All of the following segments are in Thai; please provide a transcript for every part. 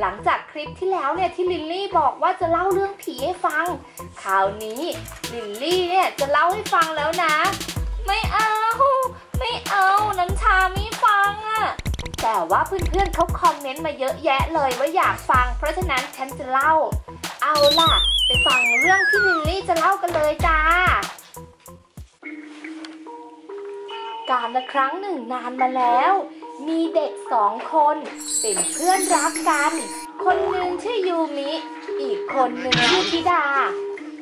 หลังจากคลิปที่แล้วเนี่ยที่ลิลลี่บอกว่าจะเล่าเรื่องผีให้ฟัง คราวนี้ลิลลี่เนี่ยจะเล่าให้ฟังแล้วนะ ไม่เอา ไม่เอาน้ำชาไม่ฟังอะแต่ว่าเพื่อนๆเขาคอมเมนต์มาเยอะแยะเลยว่าอยากฟัง เพราะฉะนั้นฉันจะเล่า เอาล่ะ ไปฟังเรื่องที่ลิลลี่จะเล่ากันเลยจ้าการละครั้งหนึ่งนานมาแล้ว มีเด็กสองคนเป็นเพื่อนรักกัน คนหนึ่งชื่อยูมิ อีกคนหนึ่งชื่อธิดา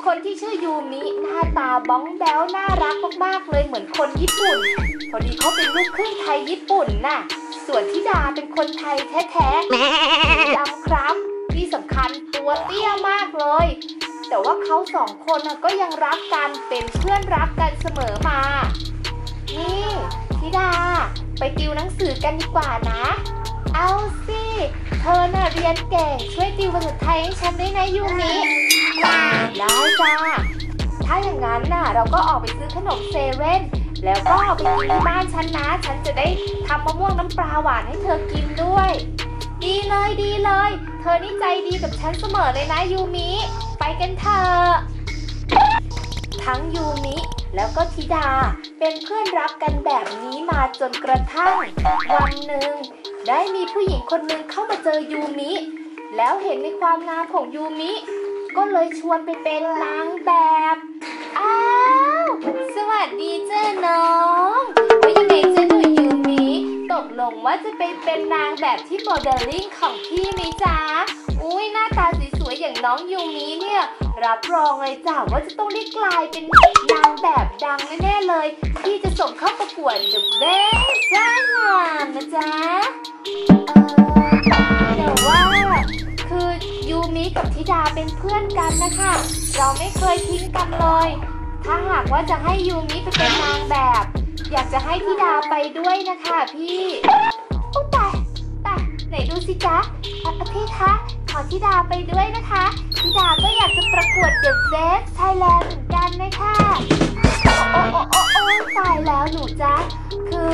คนที่ชื่อยูมิหน้าตาบ้องแบ้วน่ารักมากๆเลยเหมือนคนญี่ปุ่น พอดีเขาเป็นลูกครึ่งไทยญี่ปุ่นน่ะ ส่วนธิดาเป็นคนไทยแท้ๆดำครับที่สำคัญตัวเตี้ยมากเลย แต่ว่าเขาสองคนนะก็ยังรักกันเป็นเพื่อนรักกันเสมอมา นี่ธิดาไปติวหนังสือกันดีกว่านะ เอาสิ เธอน่ะเรียนเก่ง ช่วยติวภาษาไทยให้ฉันได้นะยูมิได้จ้า ถ้าอย่างนั้นน่ะ เราก็ออกไปซื้อขนมเซเว่นแล้วก็ไปกินที่บ้านฉันนะ ฉันจะได้ทำมะม่วงน้ำปลาหวานให้เธอกินด้วย ดีเลยดีเลย เธอนี่ใจดีกับฉันเสมอเลยนะยูมิ ไปกันเถอะ ทั้งยูมิแล้วก็ธิดาเป็นเพื่อนรักกันแบบนี้มาจนกระทั่ง วันหนึ่ง ได้มีผู้หญิงคนหนึ่งเข้ามาเจอยูมิ แล้วเห็นในความงามของยูมิ ก็เลยชวนไปเป็นนางแบบ อ้าว สวัสดีเจ้าน้องว่ายังไงเจ้าหนูยูมิตกลงว่าจะไปเป็นนางแบบที่โมเดลลิ่งของพี่ไหมจ๊ะอุ้ยหน้าตาสวยๆ อย่างน้องยูมิเนี่ยรับรองเลยจ้ะว่าจะต้องได้กลายเป็นนางแบบดังแน่ๆเลย ที่จะส่งเข้าประกวด The Best จ้างามนะจ๊ะเออแต่ว่าคือยูมิกับธิดาเป็นเพื่อนกันนะคะ เราไม่เคยทิ้งกันเลย ถ้าหากว่าจะให้ยูมิไปเป็นนางแบบ อยากจะให้ธิดาไปด้วยนะคะพี่โอ้ตายตายไหนดูสิจ๊ะอะอะพี่คะ อธิดาไปด้วยนะคะธิดาก็อยากจะประกวด The Best Thailand เหมือนกันนะคะโอ้โอ้โอ้โอ้ตายแล้วหนูจ๊ะ คือ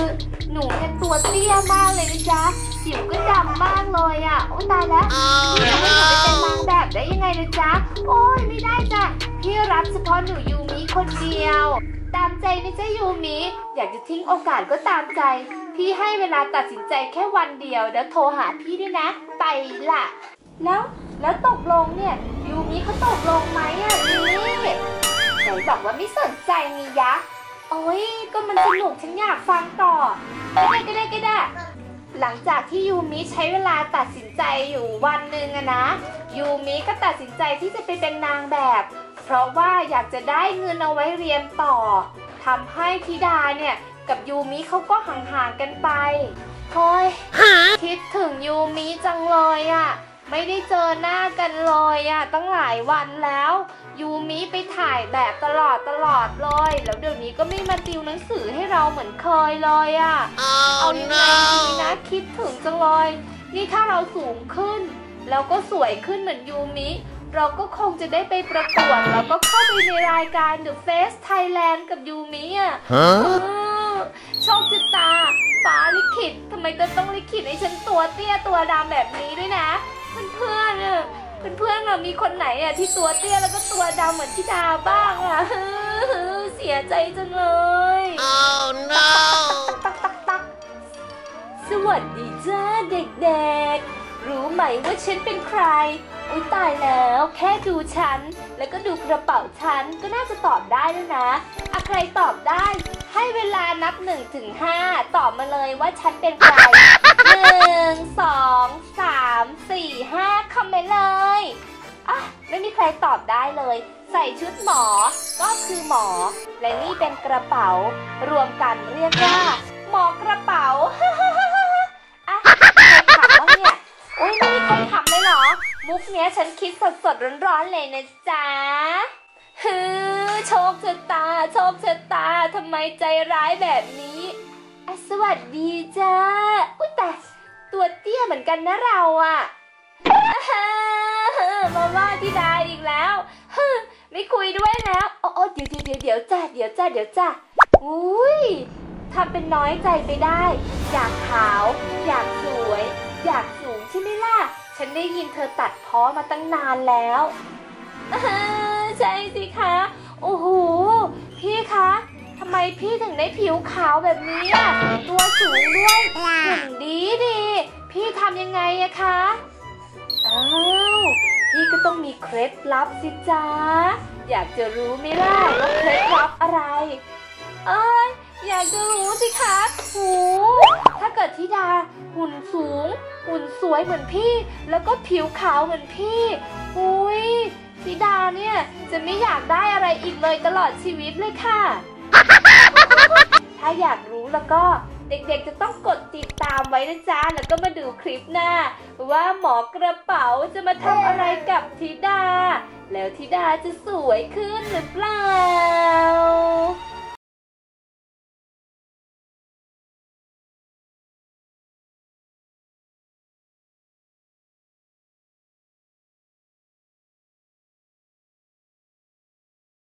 หนูเนี่ยตัวเตี้ยมากเลยนะจ๊ะผิวก็ดำมากเลยอะ โอ้ตายแล้วพี่จะให้หนูไปเป็นนางแบบได้ยังไงนะจ๊ะ โอ้ยไม่ได้จ้ะพี่รับเฉพาะหนูยูมิคนเดียว ตามใจนะจ๊ะยูมิอยากจะทิ้งโอกาสก็ตามใจ พี่ให้เวลาตัดสินใจแค่วันเดียวแล้วโทรหาพี่ด้วยนะ ไปละ แล้วแล้วตกลงเนี่ยยูมิเขาตกลงไหมอะนี่ไหนบอกว่าไม่สนใจมียะ โอ้ยก็มันสนุกฉันอยากฟังต่อก็ได้ก็ได้ก็ได้ หลังจากที่ยูมิใช้เวลาตัดสินใจอยู่วันหนึ่งอะนะยูมิก็ตัดสินใจที่จะไปเป็นนางแบบ เพราะว่าอยากจะได้เงินเอาไว้เรียนต่อทำให้ธิดาเนี่ยกับยูมิเขาก็ห่างๆกันไปเฮ้ยคิดถึงยูมิจังเลยอะ ไม่ได้เจอหน้ากันเลยอะตั้งหลายวันแล้ว ยูมิไปถ่ายแบบตลอดตลอดเลย แล้วเดี๋ยวนี้ก็ไม่มาติวหนังสือให้เราเหมือนเคยเลยอะเอายังไงดีนะคิดถึงจังเลย นี่ถ้าเราสูงขึ้น แล้วก็สวยขึ้นเหมือนยูมิ เราก็คงจะได้ไปประกวดแล้วก็เข้าไปในรายการ The Face Thailand กับยูมิอะเอ Huh? อโชคชะตาฟ้าลิขิตทำไมจะต้องลิขิตให้ฉันตัวเตี้ยตัวดำแบบนี้ด้วยนะเพื่อนๆอะ เพื่อนๆอะมีคนไหนอะที่ตัวเตี้ยแล้วก็ตัวดำเหมือนที่ดาบ้างอะเสียใจจังเลย Oh no! ตักตักตักสวัสดีจ้าเด็กๆ รู้ไหมว่าฉันเป็นใคร อุ้ยตายแล้ว แค่ดูฉัน แล้วก็ดูกระเป๋าฉัน ก็น่าจะตอบได้แล้วนะอะใครตอบได้ให้เวลานับ 1นถึงห้าตอบมาเลยว่าฉันเป็นใครหนึ่งสองสามสี่ห้าคอมเมนต์เลยอะไม่มีใครตอบได้เลย ใส่ชุดหมอ ก็คือหมอ และนี่เป็นกระเป๋า รวมกันเรียกว่า หมอกระเป๋าอะใครขำเนี่ยอุ้ยไม่มีคนขำเลยเหรอ มุกเนี้ยฉันคิดสดสดๆร้อนๆเลยนะจ๊ะ ฮือโชคชะตา โชคชะตาทำไมใจร้ายแบบนี้อสวัสดีจ้า อุ้ยแต่ตัวเตี้ยเหมือนกันนะเราอะมาว่าที่ดาอีกแล้วฮึไม่คุยด้วยแล้วโอ้โอเดี๋ยวเดี๋ยวเดี๋ยวจ้าเดี๋ยวจ้าเดี๋ยวจ้าอุ้ยทำเป็นน้อยใจไปได้ อยากขาว อยากสวย อยากสูงใช่ไหมล่ะ ฉันได้ยินเธอตัดพ้อมาตั้งนานแล้ว ใช่สิคะ โอ้โห พี่คะทำไมพี่ถึงได้ผิวขาวแบบนี้อะตัวสูงด้วยหุ่นดีดี พี่ทำยังไงอะคะ อ้าว พี่ก็ต้องมีเคล็ดลับสิจ๊ะ อยากจะรู้ไหมล่ะว่าเคล็ดลับอะไร เอ้ยอยากจะรู้สิคะโหถ้าเกิดธิดาหุ่นสูง หุ่นสวยเหมือนพี่ แล้วก็ผิวขาวเหมือนพี่หุย ธิดาเนี่ยจะไม่อยากได้อะไรอีกเลยตลอดชีวิตเลยค่ะ ถ้าอยากรู้แล้วก็เด็กๆจะต้องกดติดตามไว้นะจ๊ะ แล้วก็มาดูคลิปหน้า ว่าหมอกระเป๋าจะมาทำอะไรกับธิดา แล้วธิดาจะสวยขึ้นหรือเปล่า